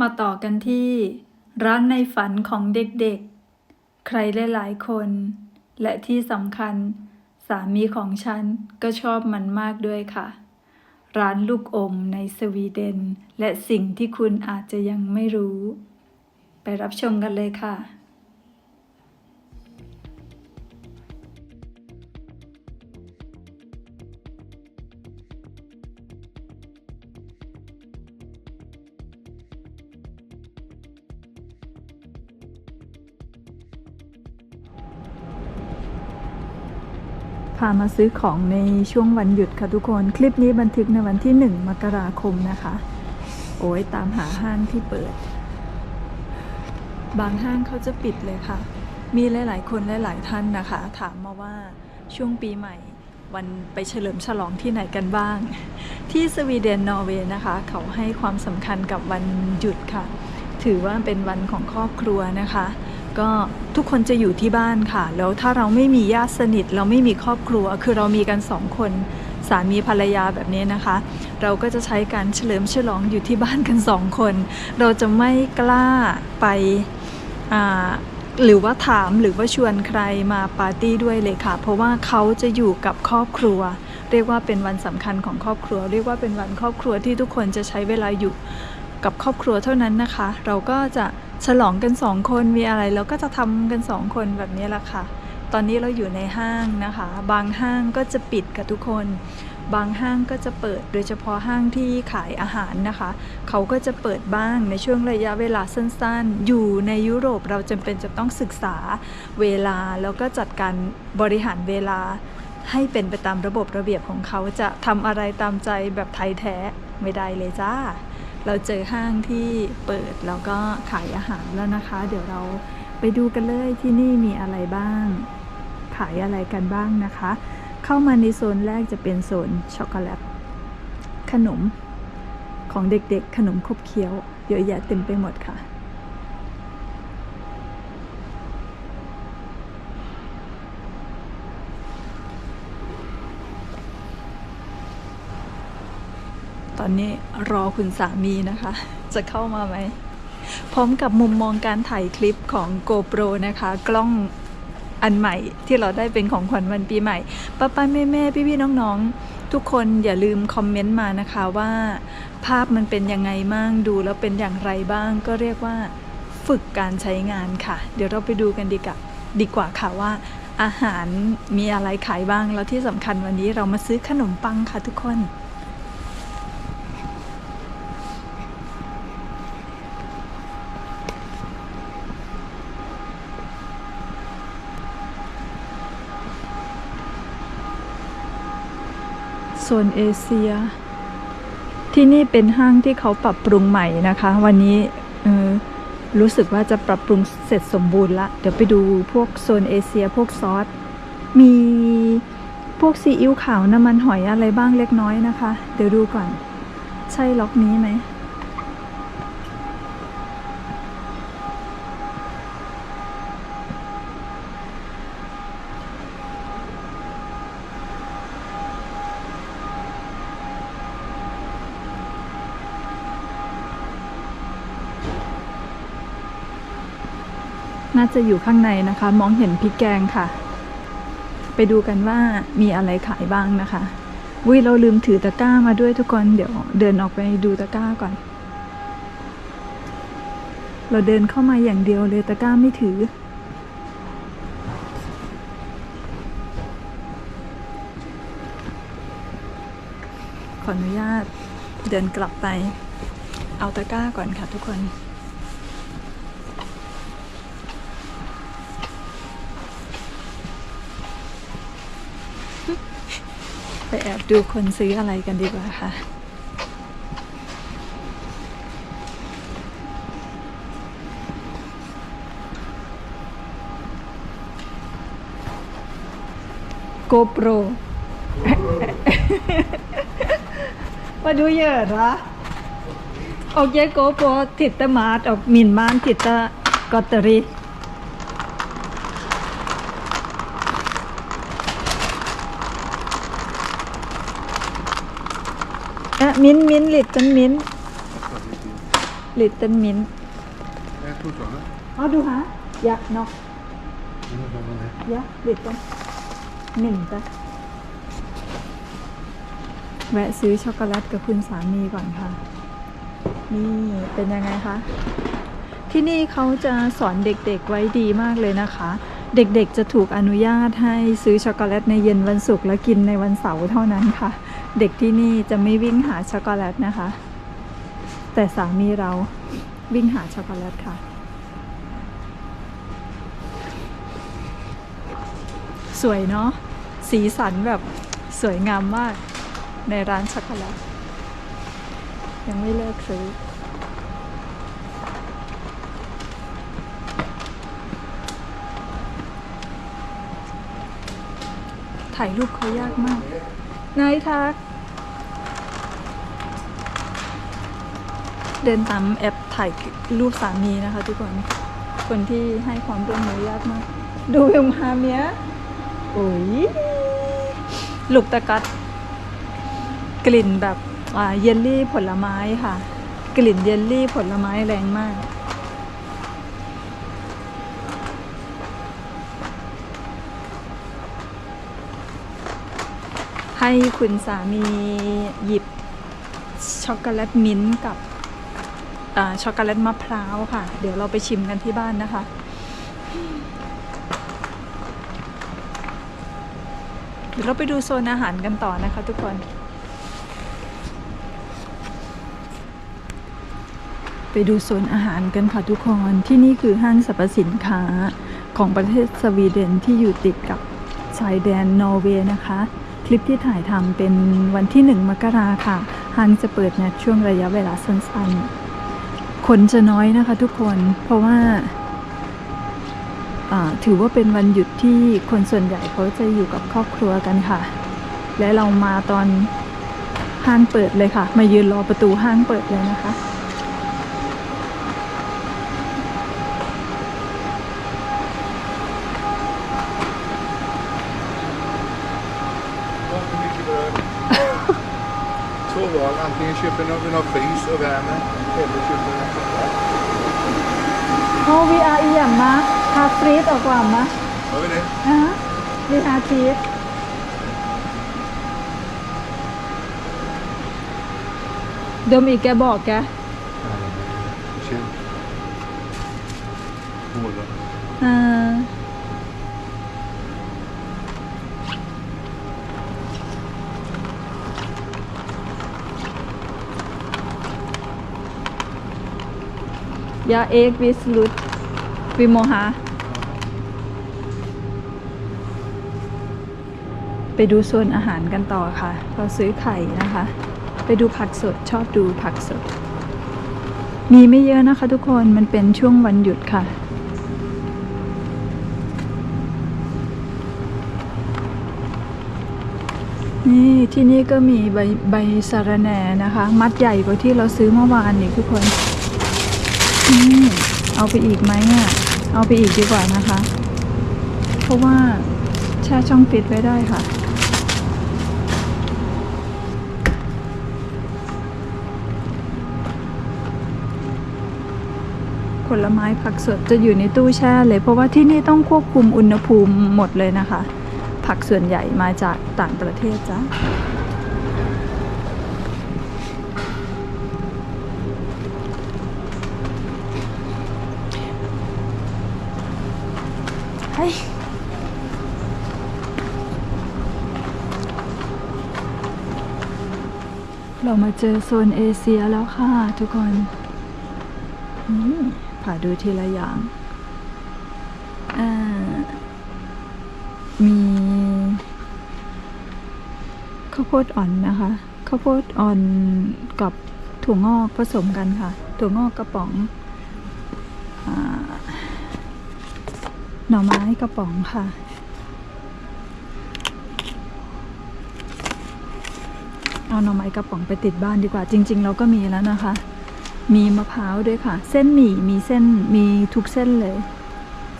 มาต่อกันที่ร้านในฝันของเด็กๆ ใครหลายๆคน และที่สำคัญสามีของฉันก็ชอบมันมากด้วยค่ะ ร้านลูกอมในสวีเดน และสิ่งที่คุณอาจจะยังไม่รู้ ไปรับชมกันเลยค่ะ พามาซื้อของในช่วงวันหยุดค่ะทุกคน คลิปนี้บันทึกในวันที่ 1 มกราคมนะคะ โอ้ยตามหาห้างที่เปิด บางห้างเขาจะปิดเลยค่ะ มีหลาย ๆ คนหลาย ๆ ท่านนะคะ ถามมาว่าช่วงปีใหม่ วันไปเฉลิมฉลองที่ไหนกันบ้าง ที่สวีเดนนอร์เวย์นะคะ เขาให้ความสำคัญกับวันหยุดค่ะ ถือว่าเป็นวันของครอบครัวนะคะ ก็ทุกคนจะอยู่ที่บ้านค่ะ แล้วถ้าเราไม่มีญาติสนิท เราไม่มีครอบครัว คือเรามีกันสองคนสามีภรรยาแบบนี้นะคะ เราก็จะใช้การเฉลิมฉลองอยู่ที่บ้านกันสองคน เราจะไม่กล้าไปหรือว่าถามหรือว่าชวนใครมาปาร์ตี้ด้วยเลยค่ะ เพราะว่าเขาจะอยู่กับครอบครัว เรียกว่าเป็นวันสำคัญของครอบครัว เรียกว่าเป็นวันครอบครัวที่ทุกคนจะใช้เวลาอยู่กับครอบครัวเท่านั้นนะคะ เราก็จะ ฉลองกันสองคนมีอะไรเราก็จะทำกันสองคนแบบนี้แหละค่ะ ตอนนี้เราอยู่ในห้างนะคะ บางห้างก็จะปิดกับทุกคน บางห้างก็จะเปิดโดยเฉพาะห้างที่ขายอาหารนะคะ เขาก็จะเปิดบ้างในช่วงระยะเวลาสั้นๆ อยู่ในยุโรปเราจำเป็นจะต้องศึกษาเวลาแล้วก็จัดการบริหารเวลา ให้เป็นไปตามระบบระเบียบของเขาจะทำอะไรตามใจแบบไทยแท้ไม่ได้เลยจ้า เราเจอห้างที่เปิดแล้วก็ขายอาหารแล้วนะคะ เดี๋ยวเราไปดูกันเลยที่นี่มีอะไรบ้าง ขายอะไรกันบ้างนะคะ เข้ามาในโซนแรกจะเป็นโซนช็อกโกแลตขนมของเด็กๆขนมคบเคี้ยวเยอะแยะเต็มไปหมดค่ะ อนนี้รอคุณสามีนะคะ จะเข้ามาไหม พร้อมกับมุมมองการถ่ายคลิปของ GoPro นะคะ กล้องอันใหม่ที่เราได้เป็นของขวัญวันปีใหม่ป้าป้าแม่แม่พี่พี่ๆน้องๆ ทุกคนอย่าลืมคอมเมนต์มานะคะว่า ภาพมันเป็นยังไงบ้างดูแล้วเป็นอย่างไรบ้าง ก็เรียกว่าฝึกการใช้งานค่ะ เดี๋ยวเราไปดูกันดีกว่าดีกว่าค่ะว่า อาหารมีอะไรขายบ้างแล้วที่สำคัญวันนี้เรามาซื้อขนมปังค่ะทุกคน โซนเอเชีย ที่นี่เป็นห้างที่เขาปรับปรุงใหม่นะคะ วันนี้รู้สึกว่าจะปรับปรุงเสร็จสมบูรณ์ละ เดี๋ยวไปดูพวกโซนเอเชีย พวกซอส มีพวกซีอิ๊วขาวน้ำมันหอยอะไรบ้างเล็กน้อยนะคะ เดี๋ยวดูก่อน ใช่ล็อกนี้ไหม น่าจะอยู่ข้างในนะคะ มองเห็นพริกแกงค่ะ ไปดูกันว่ามีอะไรขายบ้างนะคะวิเราลืมถือตะกร้ามาด้วยทุกคนเดี๋ยวเดินออกไปดูตะกร้าก่อน เราเดินเข้ามาอย่างเดียวเลยตะกร้าไม่ถือ ขออนุญาตเดินกลับไป เอาตะกร้าก่อนค่ะทุกคน แอบดูคนซื้ออะไรกันดีกว่าค่ะ GoPro มาดูเยอะเหรออกเย GoPro ติดตะมาด ออกมินมานติดตะกอตเตอรี่ Äh, min, min liten min. Little Mint Jag tror så. Har du här? Ja, no. Det var vad det är. Ja, Little Mint แวะซื้อช็อกโกแลตกับคุณสามีก่อนค่ะ นี่เป็นยังไงคะ ที่นี่เขาจะสอนเด็กๆไว้ดีมากเลยนะคะ เด็กๆจะถูกอนุญาตให้ซื้อช็อกโกแลตในเย็นวันศุกร์และกินในวันเสาร์เท่านั้นค่ะ เด็กที่นี่จะไม่วิ่งหาช็อกโกแลตนะคะ แต่สามีเราวิ่งหาช็อกโกแลตค่ะ สวยเนาะสีสันแบบสวยงามมากในร้านช็อกโกแลตยังไม่เลิกซื้อ ถ่ายรูปเขายากมาก นายทัก เดินตามแอปถ่ายรูปสามีนะคะทุกคน คนที่ให้ความร่วมมือยากมาก ดูวิวมาเมียโอ้ยลูกตะกัด กลิ่นแบบเยลลี่ผลไม้ค่ะ กลิ่นเยลลี่ผลไม้แรงมาก ให้คุณสามีหยิบช็อกโกแลตมิ้นท์กับอช็อกโกแลตมะพร้าวค่ะ เดี๋ยวเราไปชิมกันที่บ้านนะคะ เดี๋ยวเราไปดูโซนอาหารกันต่อนะคะทุกคน ไปดูโซนอาหารกันค่ะทุกคน ที่นี่คือห้างสรรพสินค้าของประเทศสวีเดนที่อยู่ติดกับชายแดนนอร์เวย์นะคะ คลิปที่ถ่ายทำเป็นวันที่1มกราค่ะห้างจะเปิดในช่วงระยะเวลาสั้นๆ คนจะน้อยนะคะทุกคนเพราะว่าถือว่าเป็นวันหยุดที่คนส่วนใหญ่เขาจะอยู่กับครอบครัวกันค่ะ และเรามาตอนห้างเปิดเลยค่ะ มายืนรอประตูห้างเปิดเลยนะคะ val. Antingen köper någon, någon fris och värmer eller köper någon choklad. โอ้วีอาร์อีอย่างมาฮาฟรีดออกกว่ามา Har vi det? อะวีอาร์ทีดมอีกแดวิโมหาไปดูโซนอาหารกันต่อค่ะ เราซื้อไข่นะคะ ไปดูผักสดชอบดูผักสด มีไม่เยอะนะคะทุกคนมันเป็นช่วงวันหยุดค่ะ นี่ที่นี่ก็มีใบใบสะระแหน่นะคะ มัดใหญ่กว่าที่เราซื้อเมื่อวานนี่ทุกคน เอาไปอีกไหมอะ เอาไปอีกดีกว่านะคะ เพราะว่าแช่ช่องฟิตไว้ได้ค่ะ ผลไม้ผักสดจะอยู่ในตู้แช่เลย เพราะว่าที่นี่ต้องควบคุมอุณหภูมิหมดเลยนะคะ ผักส่วนใหญ่มาจากต่างประเทศจ้ะ เรามาเจอโซนเอเชียแล้วค่ะทุกคนผ่าดูทีละอย่างามีข้าวโพดอ่อนนะคะข้าวโพดอ่อนกับถั่วงอกผสมกันค่ะ ถั่วงอกกระป๋องอหน่อไม้กระป๋องค่ะ เอาหน่อไม้กระป๋องไปติดบ้านดีกว่า จริง ๆ เราก็มีแล้วนะคะ มีมะพร้าวด้วยค่ะ เส้นหมี่มีเส้นมีทุกเส้นเลย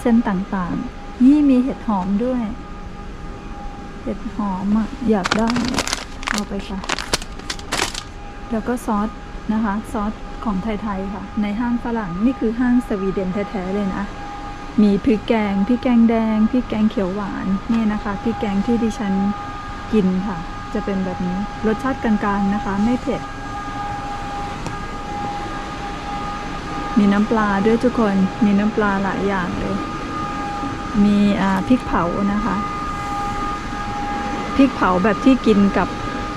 เส้นต่างๆนี่มีเห็ดหอมด้วย เห็ดหอมอะอยากได้เอาไปค่ะ แล้วก็ซอสนะคะซอสของไทย ๆ ค่ะ ในห้างฝรั่งนี่คือห้างสวีเดนแท้ๆเลยนะ มีพริกแกงพริกแกงแดงพริกแกงเขียวหวานนี่นะคะพริกแกงที่ดิฉันกินค่ะ จะเป็นแบบนี้ รสชาติกลางๆนะคะ ไม่เผ็ด มีน้ำปลาด้วยทุกคน มีน้ำปลาหลายอย่างเลย มีพริกเผานะคะ พริกเผาแบบที่กินกับ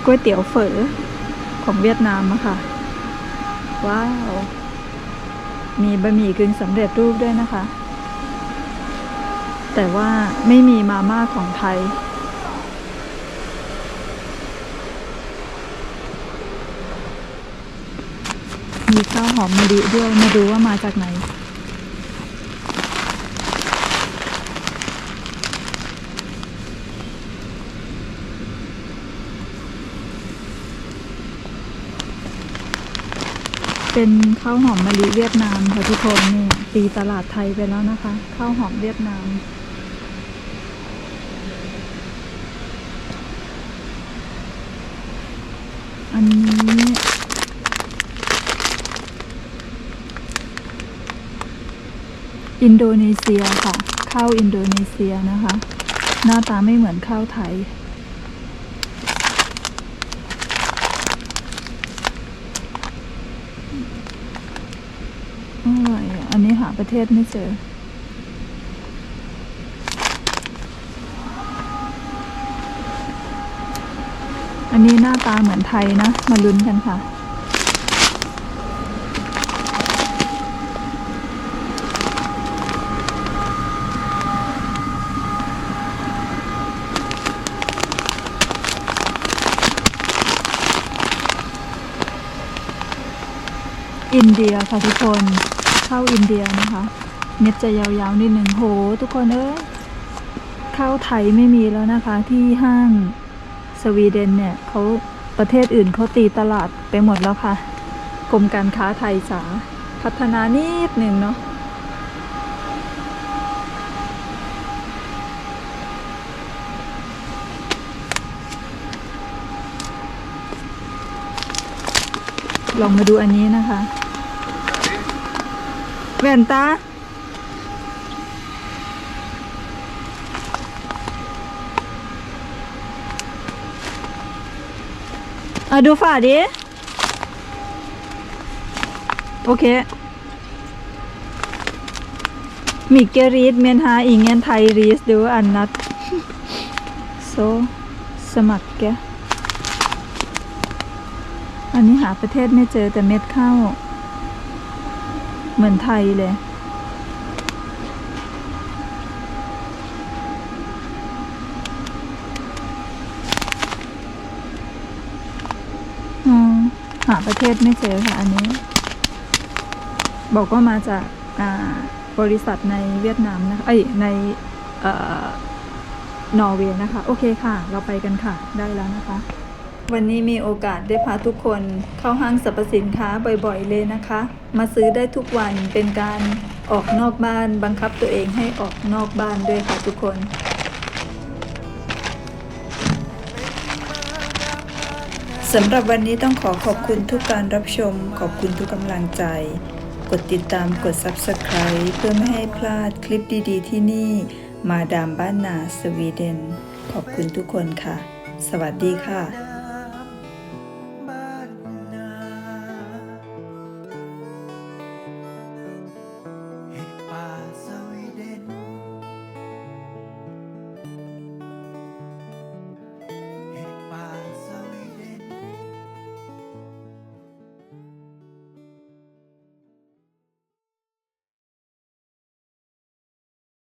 ก๋วยเตี๋ยวเฝอของเวียดนามอะค่ะ ว้าว มีบะหมี่กึ่งสำเร็จรูปด้วยนะคะ แต่ว่าไม่มีมาม่าของไทย มีข้าวหอมมะลิด้วยมาดูว่ามาจากไหน เป็นข้าวหอมมะลิเวียดนามค่ะทุกคนนี่ตีตลาดไทยไปแล้วนะคะข้าวหอมเวียดนามอันนี้ อินโดนีเซียค่ะ ข้าวอินโดนีเซียนะคะ หน้าตาไม่เหมือนข้าวไทย อร่อยอันนี้หาประเทศไม่เจออันนี้หน้าตาเหมือนไทยนะ มาลุ้นกันค่ะ อินเดียค่ะทุกคนข้าวอินเดียนะคะ เม็ดจะยาวๆนิดหนึ่งโห ทุกคนเอ้ยข้าวไทยไม่มีแล้วนะคะที่ห้างสวีเดนเนี่ยเขาประเทศอื่นเขาตีตลาดไปหมดแล้วค่ะ กรมการค้าไทยจ๋าพัฒนานิดหนึ่งเนาะ ลองมาดูอันนี้นะคะแว่นตาอะดูฝาดิ โอเค มิกเกรีสเมนหาอีเงียนไทยรีสดูอันนัด โซ สมัครแก อันนี้หาประเทศไม่เจอแต่เม็ดข้าวเหมือนไทยเลยอืมหาประเทศไม่เจอค่ะอันนี้ บอกว่ามาจากาบริษัทในเวียดนามนะคะ เอ้ย ในอนอร์เวย์นะคะ โอเคค่ะ เราไปกันค่ะ ได้แล้วนะคะ วันนี้มีโอกาสได้พาทุกคนเข้าห้างสรรพสินค้าบ่อยๆเลยนะคะ มาซื้อได้ทุกวันเป็นการออกนอกบ้านบังคับตัวเองให้ออกนอกบ้านด้วยค่ะทุกคน สำหรับวันนี้ต้องขอขอบคุณทุกการรับชม ขอบคุณทุกกำลังใจ กดติดตามกด Subscribe เพื่อไม่ให้พลาดคลิปดีๆที่นี่ มาดามบ้านนาสวีเดน ขอบคุณทุกคนค่ะ สวัสดีค่ะ